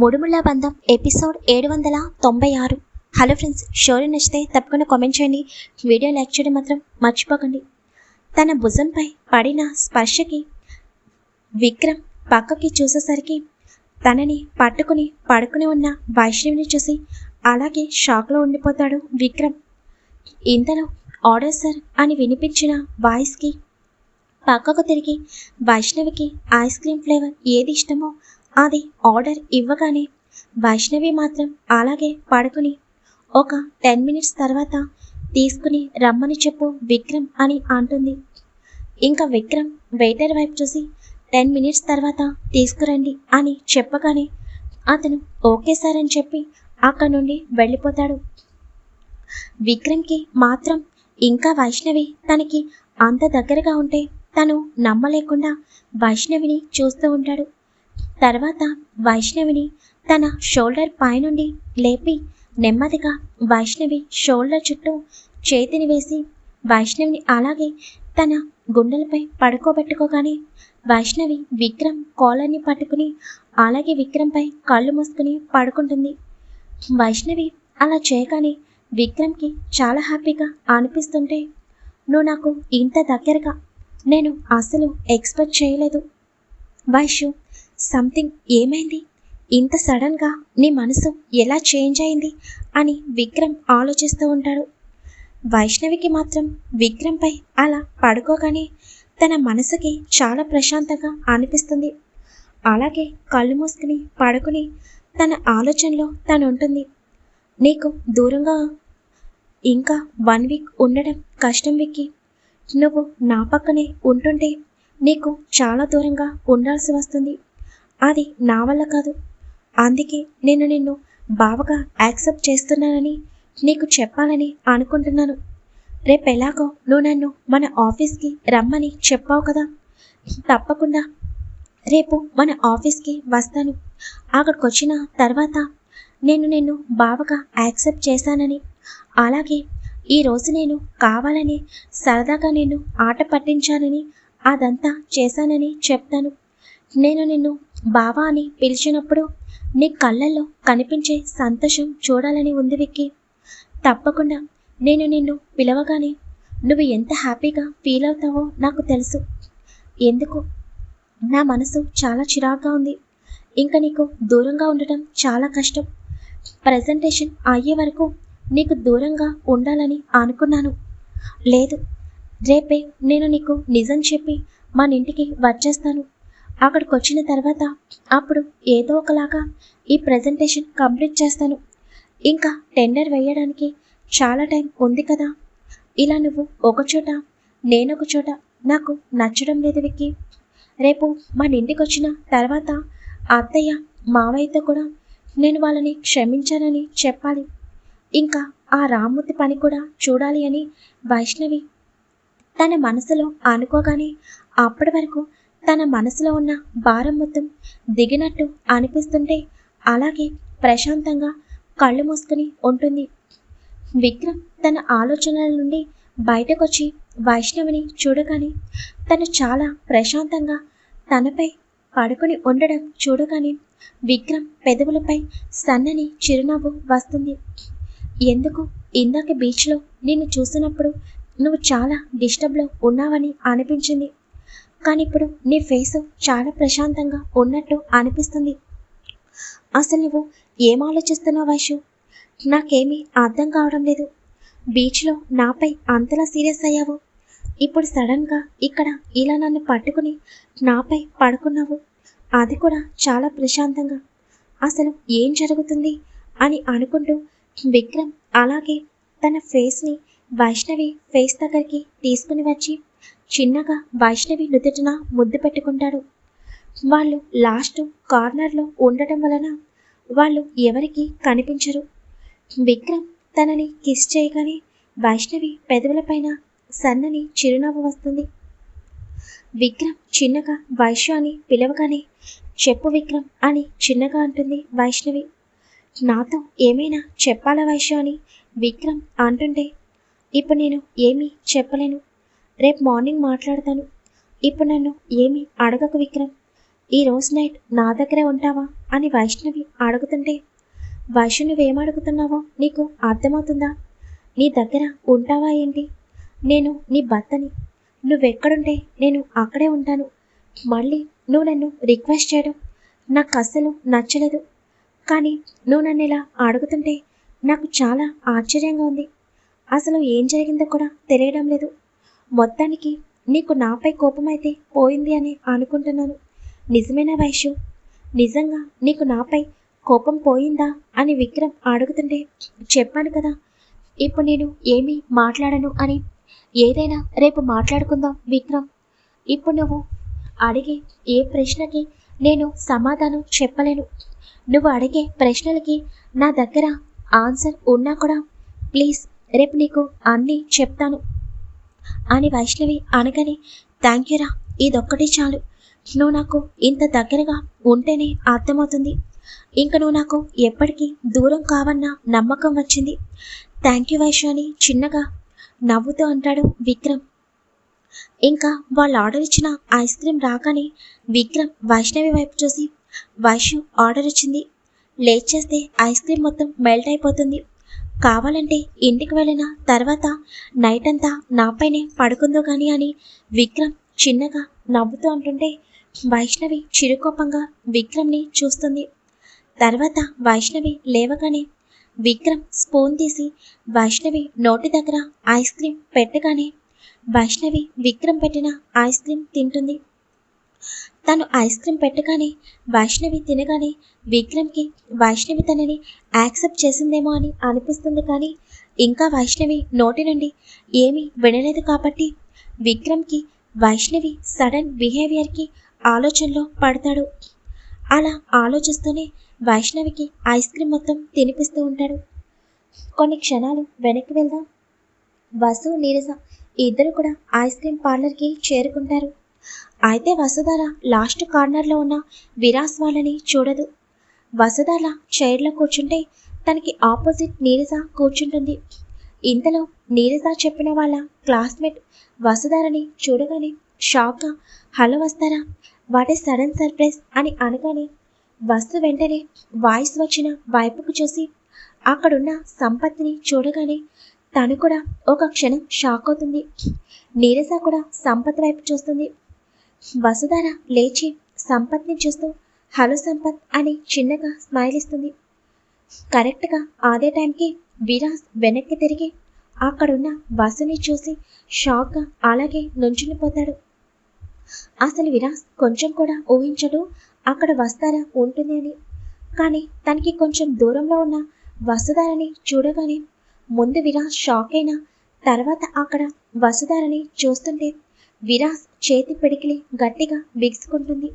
మూడుముళ్ళ బంధం ఎపిసోడ్ ఏడు వందల తొంభై ఆరు. హలో ఫ్రెండ్స్ షోరీ నచ్చితే తప్పకుండా కామెంట్ చేయండి. వీడియో లైక్ చేయడం మాత్రం మర్చిపోకండి. తన భుజంపై పడిన స్పర్శకి విక్రమ్ పక్కకి చూసేసరికి తనని పట్టుకుని పడుకుని ఉన్న వైష్ణవిని చూసి అలాగే షాక్లో ఉండిపోతాడు విక్రమ్. ఇంతలో ఆర్డర్ సార్ అని వినిపించిన వాయిస్కి పక్కకు తిరిగి వైష్ణవికి ఐస్ క్రీమ్ ఫ్లేవర్ ఏది ఇష్టమో అది ఆర్డర్ ఇవ్వగానే వైష్ణవి మాత్రం అలాగే పడుకుని ఒక టెన్ మినిట్స్ తర్వాత తీసుకుని రమ్మని చెప్పు విక్రమ్ అని అంటుంది. ఇంకా విక్రమ్ వెయిటర్ వైపు చూసి టెన్ మినిట్స్ తర్వాత తీసుకురండి అని చెప్పగానే అతను ఓకే సార్ అని చెప్పి అక్కడి నుండి వెళ్ళిపోతాడు. విక్రమ్కి మాత్రం ఇంకా వైష్ణవి తనకి అంత దగ్గరగా ఉంటే తను నమ్మలేకుండా వైష్ణవిని చూస్తూ ఉంటాడు. తర్వాత వైష్ణవిని తన షోల్డర్ పైనుండి లేపి నెమ్మదిగా వైష్ణవి షోల్డర్ చుట్టూ చేతిని వేసి వైష్ణవిని అలాగే తన గుండెలపై పడుకోబెట్టుకోగానే వైష్ణవి విక్రమ్ కాలర్ని పట్టుకుని అలాగే విక్రమ్పై కళ్ళు మూసుకుని పడుకుంటుంది. వైష్ణవి అలా చేయగానే విక్రమ్కి చాలా హ్యాపీగా అనిపిస్తుంటే నువ్వు నాకు ఇంత దగ్గరగా నేను అసలు ఎక్స్పెక్ట్ చేయలేదు. వైషు సంథింగ్ ఏమైంది? ఇంత సడన్గా నీ మనసు ఎలా చేంజ్ అయింది? అని విక్రమ్ ఆలోచిస్తూ ఉంటాడు. వైష్ణవికి మాత్రం విక్రమ్పై అలా పడుకోగానే తన మనసుకి చాలా ప్రశాంతంగా అనిపిస్తుంది. అలాగే కళ్ళు మూసుకుని పడుకుని తన ఆలోచనలో తను ఉంటుంది. నీకు దూరంగా ఇంకా వన్ వీక్ ఉండడం కష్టం విక్కి. నువ్వు నా పక్కనే ఉంటుంటే నీకు చాలా దూరంగా ఉండాల్సి వస్తుంది. అది నా వల్ల కాదు. అందుకే నేను నిన్ను బావగా యాక్సెప్ట్ చేస్తున్నానని నీకు చెప్పాలని అనుకుంటున్నాను. రేపు ఎలాగో నువ్వు నన్ను మన ఆఫీస్కి రమ్మని చెప్పావు కదా. తప్పకుండా. రేపు మన ఆఫీస్కి వస్తాను. అక్కడికి వచ్చిన తర్వాత నేను నిన్ను బావగా యాక్సెప్ట్ చేశానని అలాగే ఈరోజు నేను కావాలని సరదాగా నేను ఆట పట్టించానని అదంతా చేశానని చెప్తాను. నేను నిన్ను బావా అని పిలిచినప్పుడు నీ కళ్ళల్లో కనిపించే సంతోషం చూడాలని ఉంది విక్కి. తప్పకుండా నేను నిన్ను పిలవగానే నువ్వు ఎంత హ్యాపీగా ఫీల్ అవుతావో నాకు తెలుసు. ఎందుకు? నా మనసు చాలా చిరాగ్గా ఉంది. ఇంకా నీకు దూరంగా ఉండటం చాలా కష్టం. ప్రజెంటేషన్ అయ్యే వరకు నీకు దూరంగా ఉండాలని అనుకున్నాను. లేదు రేపే నేను నీకు నిజం చెప్పి మన ఇంటికి వచ్చేస్తాను. అక్కడికి వచ్చిన తర్వాత అప్పుడు ఏదో ఒకలాగా ఈ ప్రజెంటేషన్ కంప్లీట్ చేస్తాను. ఇంకా టెండర్ వేయడానికి చాలా టైం ఉంది కదా. ఇలా నువ్వు ఒకచోట నేనొక చోట నాకు నచ్చడం లేదు విక్కి. రేపు మన ఇంటికి వచ్చిన తర్వాత అత్తయ్య మావయ్యతో కూడా నేను వాళ్ళని క్షమించానని చెప్పాలి. ఇంకా ఆ రామ్మూర్తి పని కూడా చూడాలి అని వైష్ణవి తన మనసులో అనుకోగానే అప్పటి వరకు తన మనసులో ఉన్న భారం మొత్తం దిగినట్టు అనిపిస్తుంటే అలాగే ప్రశాంతంగా కళ్ళు మూసుకుని ఉంటుంది. విక్రమ్ తన ఆలోచనల నుండి బయటకొచ్చి వైష్ణవిని చూడగానే తను చాలా ప్రశాంతంగా తనపై పడుకొని ఉండడం చూడగానే విక్రమ్ పెదవులపై సన్నని చిరునవ్వు వస్తుంది. ఎందుకు ఇందాక బీచ్లో నిన్ను చూసినప్పుడు నువ్వు చాలా డిస్టర్బ్లో ఉన్నావని అనిపించింది. కానీ ఇప్పుడు నీ ఫేస్ చాలా ప్రశాంతంగా ఉన్నట్టు అనిపిస్తుంది. అసలు నువ్వు ఏం ఆలోచిస్తున్నావు వైషు? నాకేమీ అర్థం కావడం లేదు. బీచ్లో నాపై అంతలా సీరియస్ అయ్యావు. ఇప్పుడు సడన్గా ఇక్కడ ఇలా నన్ను పట్టుకుని నాపై పడుకున్నావు. అది కూడా చాలా ప్రశాంతంగా. అసలు ఏం జరుగుతుంది? అని అనుకుంటూ విక్రమ్ అలాగే తన ఫేస్ని వైష్ణవి ఫేస్ దగ్గరికి తీసుకుని వచ్చి చిన్నగా వైష్ణవి నుదుటిన ముద్దు పెట్టుకుంటాడు. వాళ్ళు లాస్ట్ కార్నర్లో ఉండటం వలన వాళ్ళు ఎవరికి కనిపించరు. విక్రమ్ తనని కిస్ చేయగానే వైష్ణవి పెదవులపైన సన్నని చిరునవ్వు వస్తుంది. విక్రమ్ చిన్నగా వైశ్వ అని పిలవగానే చెప్పు విక్రమ్ అని చిన్నగా అంటుంది వైష్ణవి. నాతో ఏమైనా చెప్పాలా వైశ్య అని విక్రమ్ అంటుంటే ఇప్పుడు నేను ఏమీ చెప్పలేను. రేపు మార్నింగ్ మాట్లాడతాను. ఇప్పుడు నన్ను ఏమీ అడగకు విక్రమ్? ఈ రోజు నైట్ నా దగ్గరే ఉంటావా? అని వైష్ణవి అడుగుతుంటే వైష్ణవి నువ్వేం అడుగుతున్నావో నీకు అర్థమవుతుందా? నీ దగ్గర ఉంటావా ఏంటి? నేను నీ భర్తని. నువ్వెక్కడుంటే నేను అక్కడే ఉంటాను. మళ్ళీ నువ్వు నన్ను రిక్వెస్ట్ చేయడం నాకు అస్సలు నచ్చలేదు. కానీ నువ్వు నన్ను ఇలా అడుగుతుంటే నాకు చాలా ఆశ్చర్యంగా ఉంది. అసలు ఏం జరిగిందో కూడా తెలియడం లేదు. మొత్తానికి నీకు నాపై కోపం అయితే పోయింది అని అనుకుంటున్నాను. నిజమేనా వైషు నిజంగా నీకు నాపై కోపం పోయిందా అని విక్రమ్ అడుగుతుంటే చెప్పాను కదా. ఇప్పుడు నేను ఏమీ మాట్లాడను అని. ఏదైనా రేపు మాట్లాడుకుందాం విక్రమ్. ఇప్పుడు నువ్వు అడిగే ఏ ప్రశ్నకి నేను సమాధానం చెప్పలేను. నువ్వు అడిగే ప్రశ్నలకి నా దగ్గర ఆన్సర్ ఉన్నా కూడా ప్లీజ్ రేపు నీకు అన్నీ చెప్తాను. అని వైష్ణవి అనగానే థ్యాంక్ యూరా ఇదొక్కటి చాలు. నువ్వు నాకు ఇంత దగ్గరగా ఉంటేనే అర్థమవుతుంది. ఇంక నువ్వు నాకు ఎప్పటికీ దూరం కావన్న నమ్మకం వచ్చింది. థ్యాంక్ యూ వైషు అని చిన్నగా నవ్వుతూ అంటాడు విక్రమ్. ఇంకా వాళ్ళు ఆర్డర్ ఇచ్చిన ఐస్ క్రీమ్ రాగానే విక్రమ్ వైష్ణవి వైపు చూసి వైషు ఆర్డర్ ఇచ్చింది. లేట్ చేస్తే ఐస్ క్రీమ్ మొత్తం మెల్ట్ అయిపోతుంది. కావాలంటే ఇంటికి వెళ్ళిన తర్వాత నైట్ అంతా నాపైనే పడుకుందో కానీ అని విక్రమ్ చిన్నగా నవ్వుతూ అంటుంటే వైష్ణవి చిరుకోపంగా విక్రమ్ని చూస్తుంది. తర్వాత వైష్ణవి లేవగానే విక్రమ్ స్పూన్ తీసి వైష్ణవి నోటి దగ్గర ఐస్ క్రీమ్ పెట్టగానే వైష్ణవి విక్రమ్ పెట్టిన ఐస్ క్రీమ్ తింటుంది. తను ఐస్ క్రీమ్ పెట్టగానే వైష్ణవి తినగానే విక్రమ్కి వైష్ణవి తనని యాక్సెప్ట్ చేసిందేమో అని అనిపిస్తుంది కానీ ఇంకా వైష్ణవి నోటి నుండి ఏమీ వినలేదు కాబట్టి విక్రమ్కి వైష్ణవి సడన్ బిహేవియర్కి ఆలోచనలో పడతాడు. అలా ఆలోచిస్తూనే వైష్ణవికి ఐస్ క్రీమ్ మొత్తం తినిపిస్తూ ఉంటాడు. కొన్ని క్షణాలు వెనక్కి వెళ్దాం. వసు నీరజ ఇద్దరు కూడా ఐస్ క్రీమ్ పార్లర్కి చేరుకుంటారు. అయితే వసుధార లాస్ట్ కార్నర్లో ఉన్న విరాస్ వాళ్ళని చూడదు. వసుధార చైర్లో కూర్చుంటే తనకి ఆపోజిట్ నీరజ కూర్చుంటుంది. ఇంతలో నీరజ చెప్పిన వాళ్ళ క్లాస్మేట్ వసుధారని చూడగానే షాక్గా హలో వస్తారా? What a sudden surprise? అని అనగానే వస్తు వెంటనే వాయిస్ వచ్చిన వైపుకు చూసి అక్కడున్న సంపత్తిని చూడగానే తను కూడా ఒక క్షణం షాక్ అవుతుంది. నీరజ కూడా సంపత్ వైపు చూస్తుంది. వసుధార లేచి సంపత్ని చూస్తూ హలో సంపత్ అని చిన్నగా స్మైల్ ఇస్తుంది కరెక్ట్గా అదే టైంకి విరాస్ వెనక్కి తిరిగి అక్కడున్న వసుని చూసి షాక్గా అలాగే నుంచునిపోతాడు. అసలు విరాస్ కొంచెం కూడా ఊహించడు అక్కడ వస్తారా ఉంటుంది అని కానీ తనకి కొంచెం దూరంలో ఉన్న వసుధారని చూడగానే ముందు విరాస్ షాక్ అయినా తర్వాత అక్కడ వసుధారని చూస్తుంటే విరాస్ చేతి పిడికిలి గట్టిగా బిగుసుకుంటుంది.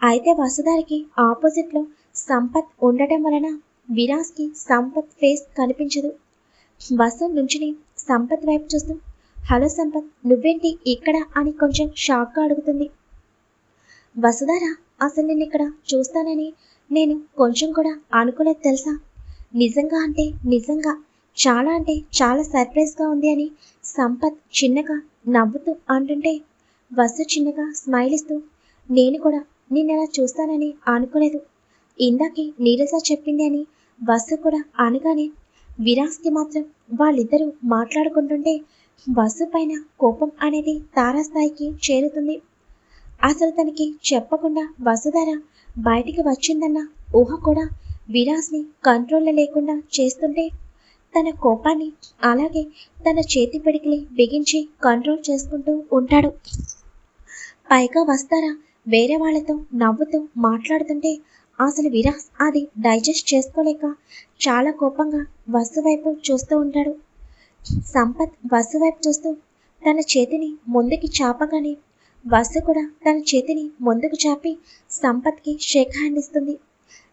అయితే వసుధారికి ఆపోజిట్లో సంపత్ ఉండటం వలన విరాస్కి సంపత్ ఫేస్ కనిపించదు. వసు నుంచుని సంపత్ వైపు చూస్తూ హలో సంపత్ నువ్వేంటి ఇక్కడ? అని కొంచెం షాక్గా అడుగుతుంది. వసుధార అసలు నేను ఇక్కడ చూస్తానని నేను కొంచెం కూడా అనుకోలేదు తెలుసా? నిజంగా అంటే నిజంగా చాలా అంటే చాలా సర్ప్రైజ్గా ఉంది అని సంపత్ చిన్నగా నవ్వుతూ అంటుంటే వసు చిన్నగా స్మైల్ ఇస్తూ నేను కూడా నిన్నెలా చూస్తానని అనుకోలేదు. ఇందాకే నీరజ చెప్పింది అని వసు కూడా అనగానే విరాస్కి మాత్రం వాళ్ళిద్దరూ మాట్లాడుకుంటుంటే వసు పైన కోపం అనేది తారాస్థాయికి చేరుతుంది. అసలు తనకి చెప్పకుండా వసుధర బయటికి వచ్చిందన్న ఊహ కూడా విరాస్ని కంట్రోల్లో లేకుండా చేస్తుంటే తన కోపాన్ని అలాగే తన చేతి పిడికిలి బిగించి కంట్రోల్ చేసుకుంటూ ఉంటాడు. పైగా వస్తారా వేరే వాళ్ళతో నవ్వుతూ మాట్లాడుతుంటే అసలు విరాస్ అది డైజెస్ట్ చేసుకోలేక చాలా కోపంగా వసు వైపు చూస్తూ ఉంటాడు. సంపత్ వసు వైపు చూస్తూ తన చేతిని ముందుకి చాపగానే వసు కూడా తన చేతిని ముందుకు చాపి సంపత్కి షేక్ హ్యాండ్ ఇస్తుంది.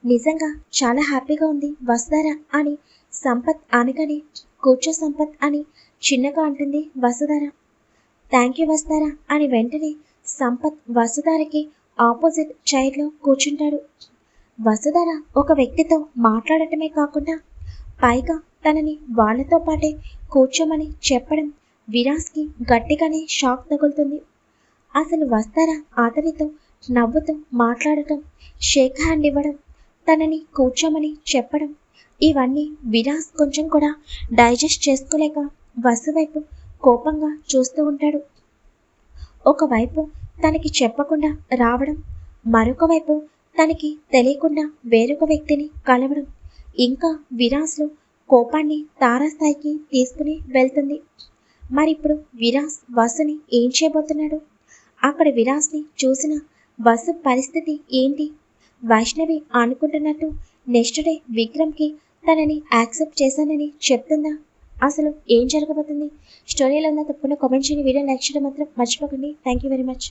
నిజంగా చాలా హ్యాపీగా ఉంది వస్తారా అని సంపత్ అనగానే కూర్చో సంపత్ అని చిన్నగా అంటుంది వసుధార. థ్యాంక్ యూ వస్తారా అని వెంటనే సంపత్ వసుధారకి ఆపోజిట్ చైర్లో కూర్చుంటాడు. వసుధార ఒక వ్యక్తితో మాట్లాడటమే కాకుండా పైగా తనని వాళ్ళతో పాటే కూర్చోమని చెప్పడం విరాస్కి గట్టిగానే షాక్ తగులుతుంది. అసలు వస్తారా అతనితో నవ్వుతూ మాట్లాడటం షేక్ హ్యాండ్ ఇవ్వడం తనని కూర్చోమని చెప్పడం ఇవన్నీ విరాస్ కొంచెం కూడా డైజెస్ట్ చేసుకోలేక వసువైపు కోపంగా చూస్తూ ఉంటాడు. ఒకవైపు తనకి చెప్పకుండా రావడం మరొక వైపు తనకి తెలియకుండా వేరొక వ్యక్తిని కలవడం. ఇంకా విరాస్లో కోపాన్ని తారాస్థాయికి తీసుకుని వెళ్తుంది. మరిప్పుడు విరాస్ వసుని ఏం చేయబోతున్నాడు? అక్కడ విరాస్ని చూసిన వసు పరిస్థితి ఏంటి? వైష్ణవి అనుకుంటున్నట్టు నెక్స్ట్ డే విక్రమ్కి తనని యాక్సెప్ట్ చేశానని చెప్తుందా? అసలు ఏం జరగబోతుంది? స్టోరీలో ఉన్న తప్పున కామెంట్ చేయని వీడియో లైక్ చేయడం మాత్రం మర్చిపోకండి. Thank you very much